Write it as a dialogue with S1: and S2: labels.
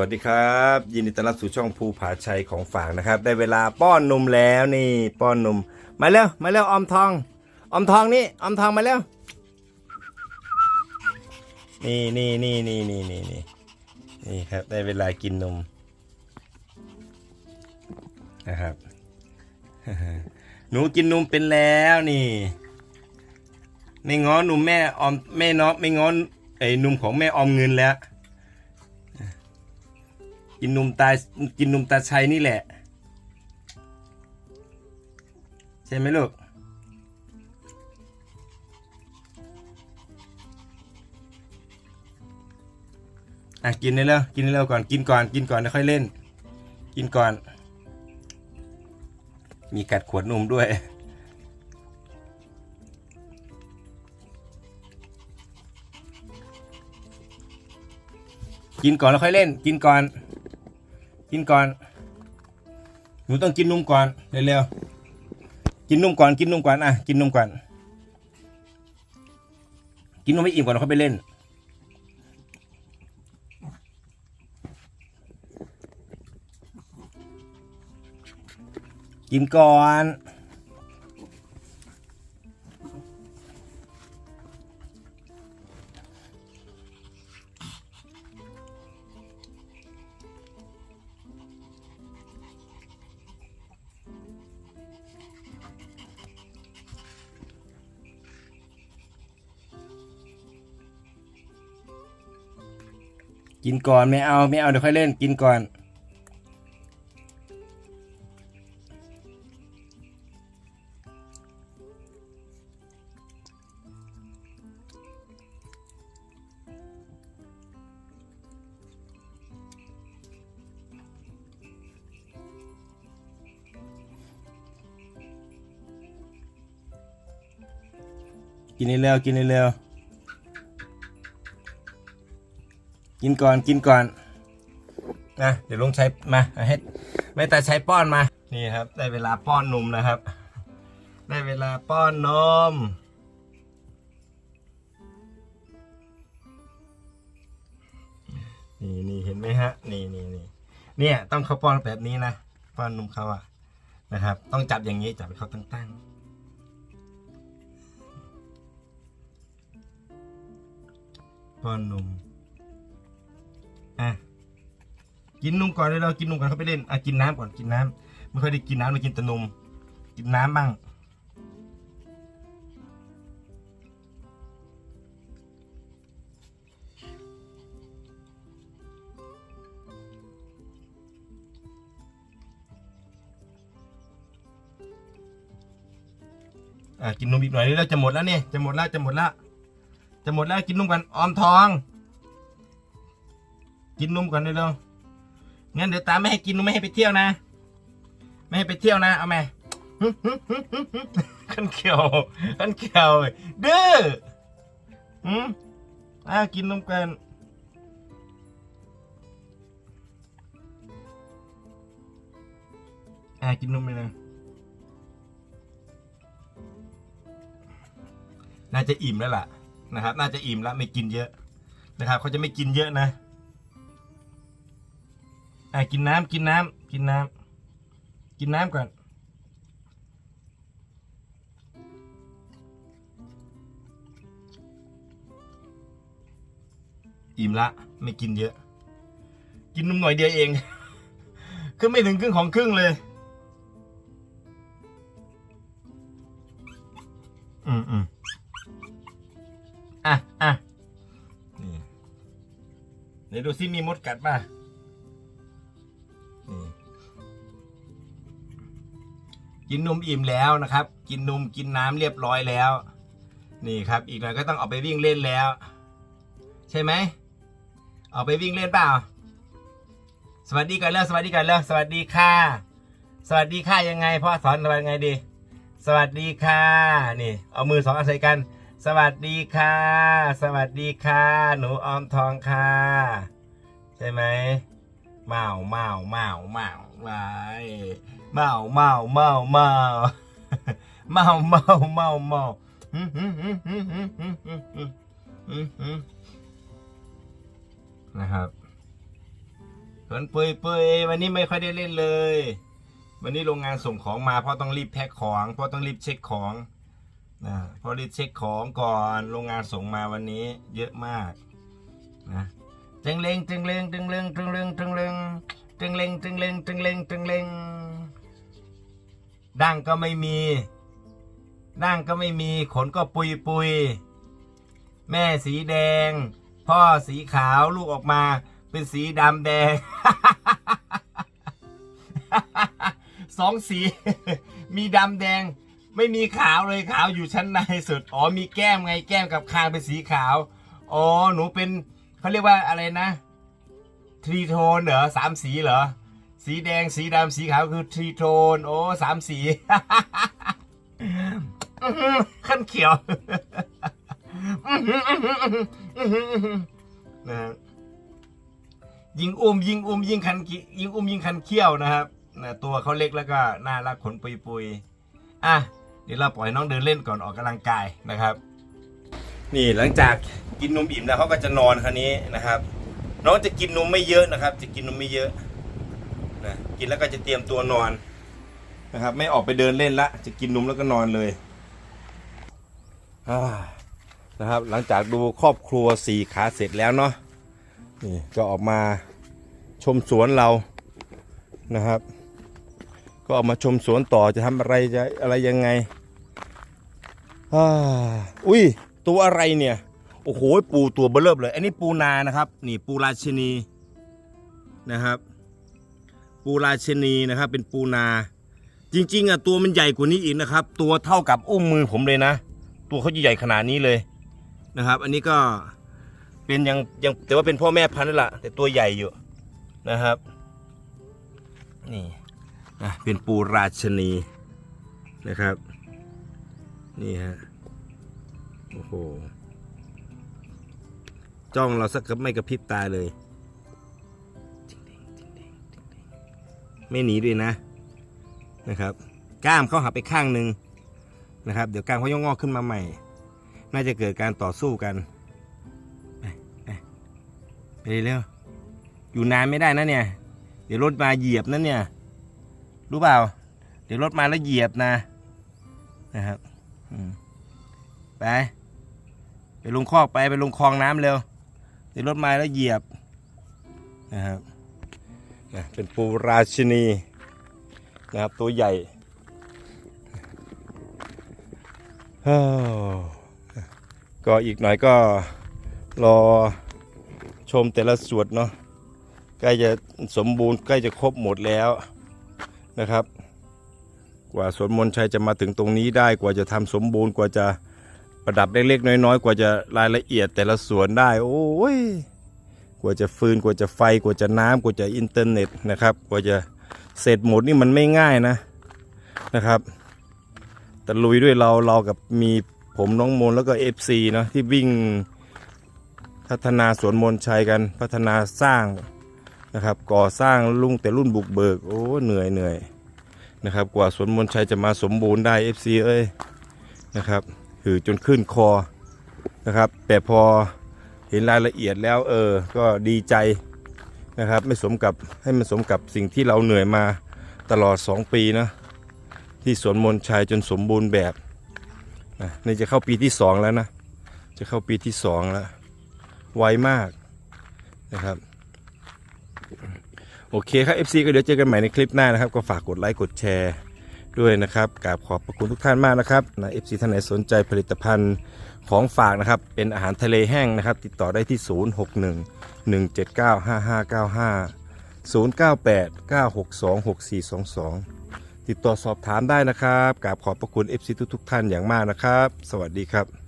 S1: วัสดีครับ ยินดีต้อนรับสู่ช่องภูผาชัยของฝากนะครับ ได้เวลาป้อนนมแล้วนี่ ป้อนนม มาเร็วมาเร็วอมทอง อมทองนี่อมทองมาเร็วนี่นี่นี่นี่นี่นี่นี่นี่ครับ ได้เวลากินนมนะครับ หนูกินนมเป็นแล้วนี่ไม่ง้อนมแม่อมแม่น้องไม่ง้อไอ้นมของแม่ออมเงินแล้ว กินนมตากินนมตาชัยนี่แหละ ใช่ไหมลูกอะกินได้แล้วกินได้แล้วก่อนกินก่อนกินก่อนแล้วค่อยเล่น กินก่อน มีกัดขวดนมด้วยกินก่อนแล้วค่อยเล่น กินก่อน กินก่อน หนูต้องกินนมก่อนเร็วๆ กินนมก่อน กินนมก่อนอะ กินนมก่อน กินนมไม่อิ่มก่อนเราค่อยไปเล่น กินก่อน กินก่อนไม่เอาไม่เอาเดี๋ยวค่อยเล่นกินก่อน กินเร็วกินเร็ว กินก่อนกินก่อนนะเดี๋ยวลุงใช้มาให้แม่แต่ใช้ป้อนมา นี่ครับ ได้เวลาป้อนนมนะครับ ได้เวลาป้อนนมนี่นี่เห็นไหมฮะ นี่นี่นี่เนี่ยต้องเขาป้อนแบบนี้นะป้อนนมเขาอะนะครับ ต้องจับอย่างนี้จับให้เขาตั้งๆป้อนนม อะกินนมก่อนเลยเรากินนมก่อนเขาไปเล่นอะกินน้ำก่อนกินน้ำไม่ค่อยได้กินน้ำเลยกินแต่นม กินน้ำบ้างอะกินนมอีกหน่อยนี่เราจะหมดแล้วเนี่ยจะหมดแล้วจะหมดแล้วจะหมดแล้วกินนมกันออมทอง กินนมก่อนเร็วๆงั้นเดี๋ยวตาไม่ให้กินนมไม่ให้ไปเที่ยวนะ ไม่ให้ไปเที่ยวนะ เอาไหมขันเขียวขันเขียวเด้ออืมอ่ากินนมกันอ่ากินนมเลยนะน่าจะอิ่มแล้วล่ะนะครับ น่าจะอิ่มแล้วไม่กินเยอะนะครับเขาจะไม่กินเยอะนะ อะกินน้ำกินน้ำกินน้ำกินน้ำก่อนอิ่มละ ไม่กินเยอะ กินนมหน่อยเดียวเองคือไม่ถึงครึ่งของครึ่งเลย อืมอืมอะอะนี่เดี๋ยวดูซิมีมดกัดป่ะ กินนมอิ่มแล้วนะครับ กินนมกินน้ำเรียบร้อยแล้ว นี่ครับ อีกหน่อยก็ต้องเอาไปวิ่งเล่นแล้ว ใช่ไหมเอาไปวิ่งเล่นเปล่า สวัสดีกันแล้วสวัสดีกันแล้วสวัสดีค่ะ สวัสดีค่ะยังไงพ่อสอนว่าไงดี สวัสดีค่ะนี่ เอามือสองอันใส่กัน สวัสดีค่ะ สวัสดีค่ะ หนูออมทองค่ะ ใช่ไหม เมาเมาเมาเมาไว้เมาเมาเมาเมาเมาเมาเมาเมาฮึฮึฮึฮึฮึฮึฮึฮึฮึฮึนะครับนเปยเปยวันนี้ไม่ค่อยได้เล่นเลย วันนี้โรงงานส่งของมาเพราะต้องรีบแพ็คของเพราะต้องรีบเช็คของนะเพราะรีบเช็คของก่อนโรงงานส่งมาวันนี้ เยอะมากนะ จึงเลงจึงเลงจึงเลงจึงเลงจึงเลงจึงเลงจึงเลงจึงเลงจึงเลงดั้งก็ไม่มีดั้งก็ไม่มีขนก็ปุยปุยแม่สีแดง พ่อสีขาวลูกออกมา เป็นสีดำแดงสองสี มีดำแดง ไม่มีขาวเลยขาวอยู่ชั้นในสุด อ๋อมีแก้มไงแก้มกับคางเป็นสีขาว อ๋อหนูเป็น เขาเรียกว่าอะไรนะทรีโทนเหรอสามสีเหรอ สีแดงสีดำสีขาวคือทรีโทน โอ้สามสีขั้นเขียวนะยิงอุ้มยิงอุ้มยิงคันยิงอุ้มยิงคันเขี้ยวนะครับนะตัวเขาเล็กแล้วก็น่ารักขนปุยปุยอะเดี๋ยวเราปล่อยน้องเดินเล่นก่อนออกกำลังกายนะครับ นี่หลังจากกินนมอิ่มแล้วเขาก็จะนอนคันนี้นะครับ น้องจะกินนมไม่เยอะนะครับ จะกินนมไม่เยอะนะกินแล้วก็จะเตรียมตัวนอนนะครับ ไม่ออกไปเดินเล่นละ จะกินนมแล้วก็นอนเลยนะครับ หลังจากดูครอบครัวสี่ขาเสร็จแล้วเนาะนี่ก็ออกมาชมสวนเรานะครับ ก็ออกมาชมสวนต่อจะทำอะไรจะอะไรยังไงอ่าอุ้ย ตัวอะไรเนี่ย โอ้โห ปูตัวเบลเริ่มเลย อันนี้ปูนานะครับ นี่ปูราชินีนะครับ ปูราชินีนะครับ เป็นปูนา จริง ๆอะตัวมันใหญ่กว่านี้อีกนะครับ ตัวเท่ากับอุ้งมือผมเลยนะ ตัวเขาใหญ่ขนาดนี้เลยนะครับ อันนี้ก็เป็นยังยังแต่ว่าเป็นพ่อแม่พันธุ์นั่นแหละแต่ตัวใหญ่อยู่นะครับนี่นะเป็นปูราชนีนะครับ นี่ฮะ โอ้โห จ้องเราสักกับไม่กระพริบตาเลย ไม่หนีด้วยนะ นะครับ กล้ามเขาหักไปข้างหนึ่งนะครับ เดี๋ยวกล้ามเขาย่องงอกขึ้นมาใหม่ น่าจะเกิดการต่อสู้กัน ไปไปไปเร็ว อยู่นานไม่ได้นะเนี่ย เดี๋ยวรถมาเหยียบนะเนี่ย รู้เปล่า เดี๋ยวรถมาแล้วเหยียบนะ นะครับ อืม ไป ไปลงคอกไปไปลงคลองน้ำเร็วเดี๋ยวรถมาแล้วเหยียบนะครับนะเป็นปูราชินีนะครับตัวใหญ่ก็อีกหน่อยก็รอชมแต่ละสวดเนาะใกล้จะสมบูรณ์ใกล้จะครบหมดแล้วนะครับ กว่าสวนมนต์ชัยจะมาถึงตรงนี้ได้กว่าจะทำสมบูรณ์กว่าจะ ประดับเล็กๆน้อยๆ กว่าจะรายละเอียดแต่ละสวนได้ โอ้ยกว่าจะฟืนกว่าจะไฟกว่าจะน้ำกว่าจะอินเทอร์เน็ตนะครับกว่าจะเสร็จหมดนี่มันไม่ง่ายนะนะครับแต่ลุยด้วยเราเรากับมีผมน้องมนแล้วก็ FC เนาะที่วิ่งพัฒนาสวนมนชัยกันพัฒนาสร้างนะครับก่อสร้างรุ่งแต่รุ่นบุกเบิกโอ้เหนื่อยเหนื่อยนะครับกว่าสวนมนชัยจะมาสมบูรณ์ได้ FC เอ้ยนะครับ หือจนขึ้นคอนะครับ แต่พอเห็นรายละเอียดแล้วเออ ก็ดีใจนะครับ ไม่สมกับให้มันสมกับสิ่งที่เราเหนื่อยมาตลอด 2 ปีนะที่สวนมนต์ชัยจนสมบูรณ์แบบนะนี่จะเข้าปีที่ 2 แล้วนะ จะเข้าปีที่ 2 แล้ว ไวมากนะครับ โอเคครับ FC ก็เดี๋ยวเจอกันใหม่ในคลิปหน้านะครับ ก็ฝากกดไลค์กดแชร์ ด้วยนะครับกราบขอบพระคุณทุกท่านมากนะครับนะ FC ท่านไหนสนใจผลิตภัณฑ์ของฝากนะครับ เป็นอาหารทะเลแห้งนะครับ ติดต่อได้ที่ 061 179 5595 098 962 6422 ติดต่อสอบถามได้นะครับกราบขอบพระคุณ FC ทุกๆท่านอย่างมากนะครับ สวัสดีครับ